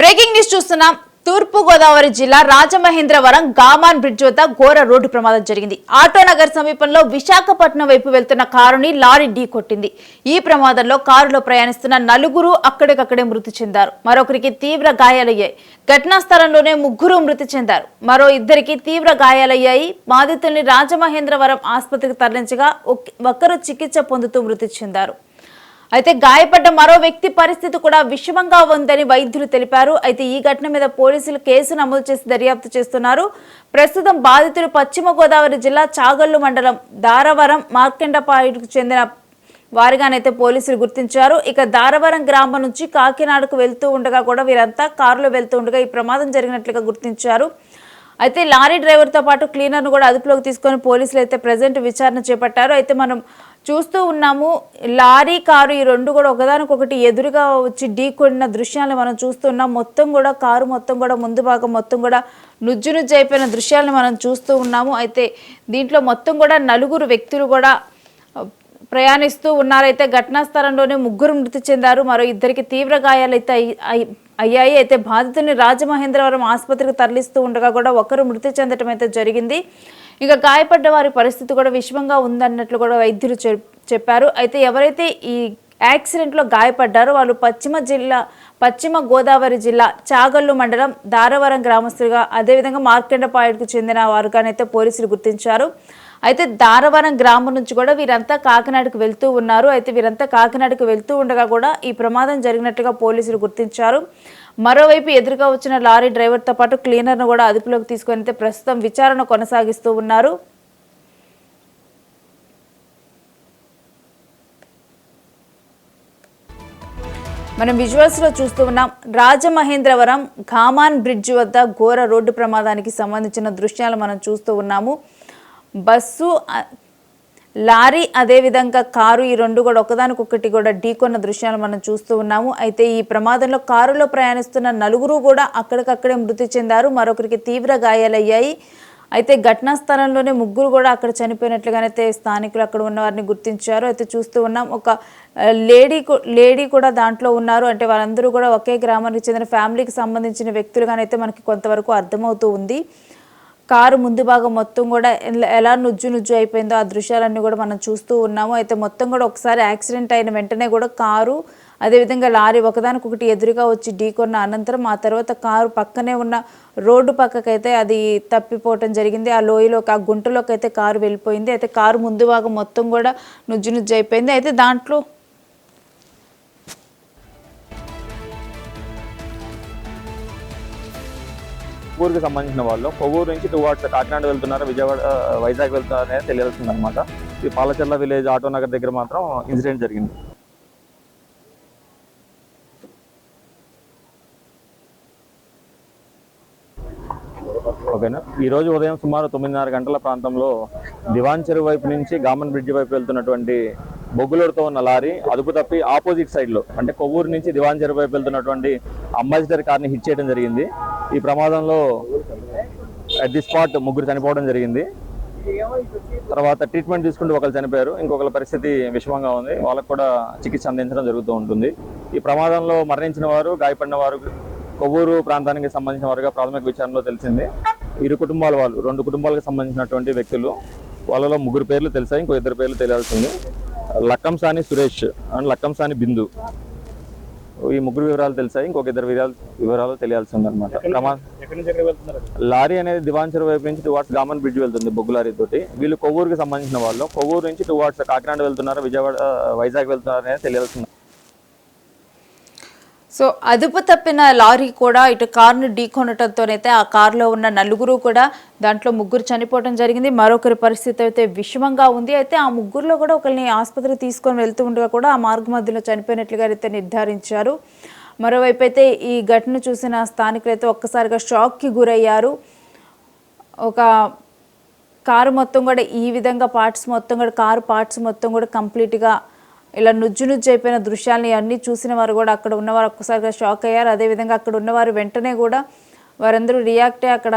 Breaking news చూస్తున్నాం. తూర్పు గోదావరి జిల్లా రాజమహేంద్రవరం గామాన్ బ్రిడ్జ్ వద్ద ఘోర రోడ్డు ప్రమాదం జరిగింది. ఆటోనగర్ సమీపంలో విశాఖపట్నం వైపు వెళ్తున్న కారుని లారీ ఢీ కొట్టింది. ఈ ప్రమాదంలో కారులో ప్రయాణిస్తున్న నలుగురు అక్కడికక్కడే మృతి చెందారు. మరొకరికి తీవ్ర గాయాలయ్యాయి. ఘటనా స్థలంలోనే ముగ్గురు మృతి చెందారు. మరో ఇద్దరికి తీవ్ర గాయాలయ్యాయి. బాధితుల్ని రాజమహేంద్రవరం ఆసుపత్రికి తరలించగా ఒక్కరు చికిత్స పొందుతూ మృతి చెందారు. అయితే గాయపడ్డ మరో వ్యక్తి పరిస్థితి కూడా విషమంగా ఉందని వైద్యులు తెలిపారు. అయితే ఈ ఘటన మీద పోలీసులు కేసు నమోదు చేసి దర్యాప్తు చేస్తున్నారు. ప్రస్తుతం బాధితులు పశ్చిమ గోదావరి జిల్లా చాగల్లు మండలం దారవరం మార్కెండపాయుడుకు చెందిన వారిగానైతే పోలీసులు గుర్తించారు. ఇక దారవరం గ్రామం నుంచి కాకినాడకు వెళ్తూ ఉండగా కూడా వీరంతా కారులో వెళ్తూ ఉండగా ఈ ప్రమాదం జరిగినట్లుగా గుర్తించారు. అయితే లారీ డ్రైవర్తో పాటు క్లీనర్ను కూడా అదుపులోకి తీసుకొని పోలీసులు అయితే ప్రజెంట్ విచారణ చేపట్టారు. అయితే మనం చూస్తూ ఉన్నాము లారీ కారు ఈ రెండు కూడా ఒకదానికొకటి ఎదురుగా వచ్చి ఢీకొన్న దృశ్యాలను మనం చూస్తున్నాం మొత్తం కూడా కారు మొత్తం కూడా ముందు భాగం మొత్తం కూడా నుజ్జు నుజ్జు అయిపోయిన దృశ్యాలను మనం చూస్తూ ఉన్నాము. అయితే దీంట్లో మొత్తం కూడా నలుగురు వ్యక్తులు కూడా ప్రయాణిస్తూ ఉన్నారైతే ఘటనా స్థలంలోనే ముగ్గురు మృతి చెందారు. మరో ఇద్దరికి తీవ్ర గాయాలైతే అయ్యి- అయ్యాయి అయితే బాధితుల్ని రాజమహేంద్రవరం ఆసుపత్రికి తరలిస్తూ ఉండగా కూడా ఒకరు మృతి చెందటం అయితే జరిగింది. ఇక గాయపడ్డ వారి పరిస్థితి కూడా విషమంగా ఉందన్నట్లు కూడా వైద్యులు చెప్- చెప్పారు. అయితే ఎవరైతే ఈ యాక్సిడెంట్లో గాయపడ్డారు. వాళ్ళు పశ్చిమ జిల్లా పశ్చిమ గోదావరి జిల్లా చాగల్లు మండలం దారవరం గ్రామస్తులుగా అదేవిధంగా మార్కెండపాయకు చెందిన వారుగానైతే పోలీసులు గుర్తించారు. అయితే దారవరం గ్రామం నుంచి కూడా వీరంతా కాకినాడకు వెళ్తూ ఉన్నారు. అయితే వీరంతా కాకినాడకు వెళ్తూ ఉండగా కూడా ఈ ప్రమాదం జరిగినట్టుగా పోలీసులు గుర్తించారు. మరోవైపు ఎదురుగా వచ్చిన లారీ డ్రైవర్తో పాటు క్లీనర్ను కూడా అదుపులోకి తీసుకొని అయితే ప్రస్తుతం విచారణ కొనసాగిస్తూ ఉన్నారు. మనం విజువల్స్లో చూస్తూ ఉన్నాం రాజమహేంద్రవరం ఘామాన్ బ్రిడ్జ్ వద్ద ఘోర రోడ్డు ప్రమాదానికి సంబంధించిన దృశ్యాలు మనం చూస్తూ ఉన్నాము. బస్సు లారీ అదేవిధంగా కారు ఈ రెండు కూడా ఒకదానికొకటి కూడా ఢీకొన్న దృశ్యాలు మనం చూస్తూ ఉన్నాము. అయితే ఈ ప్రమాదంలో కారులో ప్రయాణిస్తున్న నలుగురు కూడా అక్కడికక్కడే మృతి చెందారు. మరొకరికి తీవ్ర గాయాలయ్యాయి. అయితే ఘటనా స్థలంలోనే ముగ్గురు కూడా అక్కడ చనిపోయినట్లుగానైతే స్థానికులు అక్కడ ఉన్న వారిని గుర్తించారు. అయితే చూస్తూ ఉన్నాం ఒక లేడీ లేడీ కూడా దాంట్లో ఉన్నారు. అంటే వాళ్ళందరూ కూడా ఒకే గ్రామానికి చెందిన ఫ్యామిలీకి సంబంధించిన వ్యక్తులుగానైతే మనకి కొంతవరకు అర్థమవుతూ ఉంది. కారు ముందు భాగం మొత్తం కూడా ఎలా నుజ్జు నుజ్జు అయిపోయిందో ఆ దృశ్యాలన్నీ కూడా మనం చూస్తూ ఉన్నాము. అయితే మొత్తం కూడా ఒకసారి యాక్సిడెంట్ అయిన వెంటనే కూడా కారు అదేవిధంగా లారీ ఒకదానికొకటి ఎదురుగా వచ్చి ఢీకొన్న అనంతరం ఆ తర్వాత కారు పక్కనే ఉన్న రోడ్డు పక్కకైతే అది తప్పిపోవటం జరిగింది. ఆ లోయలోకి ఆ గుంటలోకి అయితే కారు వెళ్ళిపోయింది. అయితే కారు ముందు భాగం మొత్తం కూడా నుజ్జు నుజ్జు అయిపోయింది. అయితే దాంట్లో కొవ్వూరుకి సంబంధించిన వాళ్ళు. కొవ్వూరు నుంచి టూ వాట్స్ కాకినాడ వెళ్తున్నారు విజయవాడ వైజాగ్ వెళ్తున్నారు అనేది తెలియాల్సింది అనమాట ఈ పాలచెర్ల విలేజ్ ఆటో నగర్ దగ్గర మాత్రం ఇన్సిడెంట్ జరిగింది. ఓకేనా? ఈ రోజు ఉదయం సుమారు తొమ్మిదిన్నర గంటల ప్రాంతంలో దివాన్ చెరువు వైపు నుంచి గామన్ బ్రిడ్జ్ వైపు వెళ్తున్నటువంటి బొగ్గులతో ఉన్న లారీ అదుపు తప్పి ఆపోజిట్ సైడ్లో అంటే కొవ్వూరు నుంచి దివాన్ చెరువు వైపు వెళ్తున్నటువంటి అంబాసిడర్ కార్ని హిట్ చేయడం జరిగింది. ఈ ప్రమాదంలో అట్ ది స్పాట్ ముగ్గురు చనిపోవడం జరిగింది. తర్వాత ట్రీట్మెంట్ తీసుకుంటూ ఒకరు చనిపోయారు. ఇంకొకరి పరిస్థితి విషమంగా ఉంది. వాళ్ళకు కూడా చికిత్స అందించడం జరుగుతూ ఉంటుంది. ఈ ప్రమాదంలో మరణించిన వారు గాయపడిన వారు కొవ్వూరు ప్రాంతానికి సంబంధించిన వారుగా ప్రాథమిక విచారణలో తెలిసింది. ఇరు కుటుంబాల వాళ్ళు రెండు కుటుంబాలకు సంబంధించినటువంటి వ్యక్తులు వాళ్ళలో ముగ్గురు పేర్లు తెలిసాయి ఇంకో ఇద్దరు పేర్లు తెలియాల్సింది లక్కంసాని సురేష్ అండ్ లక్కంసాని బిందు. ఈ ముగ్గురు వివరాలు తెలిసాయి ఇంకొక ఇద్దరు వివరాలు వివరాలు తెలియాల్సింది అనమాట లారీ అనేది దివాన్చర్ వైపు నుంచి టువార్డ్స్ గామన్ బ్రిడ్జ్ వెళ్తుంది బొగ్గు లారీ తోటి. వీళ్ళు కొవ్వూరుకి సంబంధించిన వాళ్ళు. కొవ్వూరు నుంచి టువార్డ్స్ కాకినాడ వెళ్తున్నారు? విజయవాడ వైజాగ్ వెళ్తున్నారు అనేది తెలియాల్సింది సో అదుపు తప్పిన లారీ కూడా ఇటు కారును ఢీకొనటంతోనైతే ఆ కారులో ఉన్న నలుగురు కూడా దాంట్లో ముగ్గురు చనిపోవడం జరిగింది. మరొకరి పరిస్థితి అయితే విషమంగా ఉంది. అయితే ఆ ముగ్గురులో కూడా ఒకరిని ఆసుపత్రికి తీసుకొని వెళ్తూ ఉండగా కూడా ఆ మార్గ మధ్యలో చనిపోయినట్లుగా అయితే నిర్ధారించారు. మరోవైపు అయితే ఈ ఘటన చూసిన స్థానికులు అయితే ఒక్కసారిగా షాక్కి గురయ్యారు. ఒక కారు మొత్తం కూడా ఈ విధంగా పార్ట్స్ మొత్తం కూడా కారు పార్ట్స్ మొత్తం కూడా కంప్లీట్గా ఇలా నుజ్జు నుజ్జు అయిపోయిన దృశ్యాలని అన్నీ చూసిన వారు కూడా అక్కడ ఉన్నవారు ఒక్కసారిగా షాక్ అయ్యారు. అదేవిధంగా అక్కడ ఉన్నవారు వెంటనే కూడా వారందరూ రియాక్ట్ అక్కడ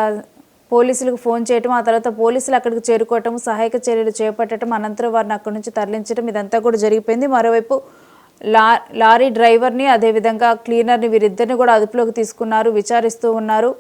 పోలీసులకు ఫోన్ చేయటం ఆ తర్వాత పోలీసులు అక్కడికి చేరుకోవటం సహాయక చర్యలు చేపట్టడం అనంతరం వారిని అక్కడి నుంచి తరలించడం ఇదంతా కూడా జరిగిపోయింది. మరోవైపు లా లారీ డ్రైవర్ని అదేవిధంగా క్లీనర్ని వీరిద్దరిని కూడా అదుపులోకి తీసుకున్నారు విచారిస్తూ ఉన్నారు.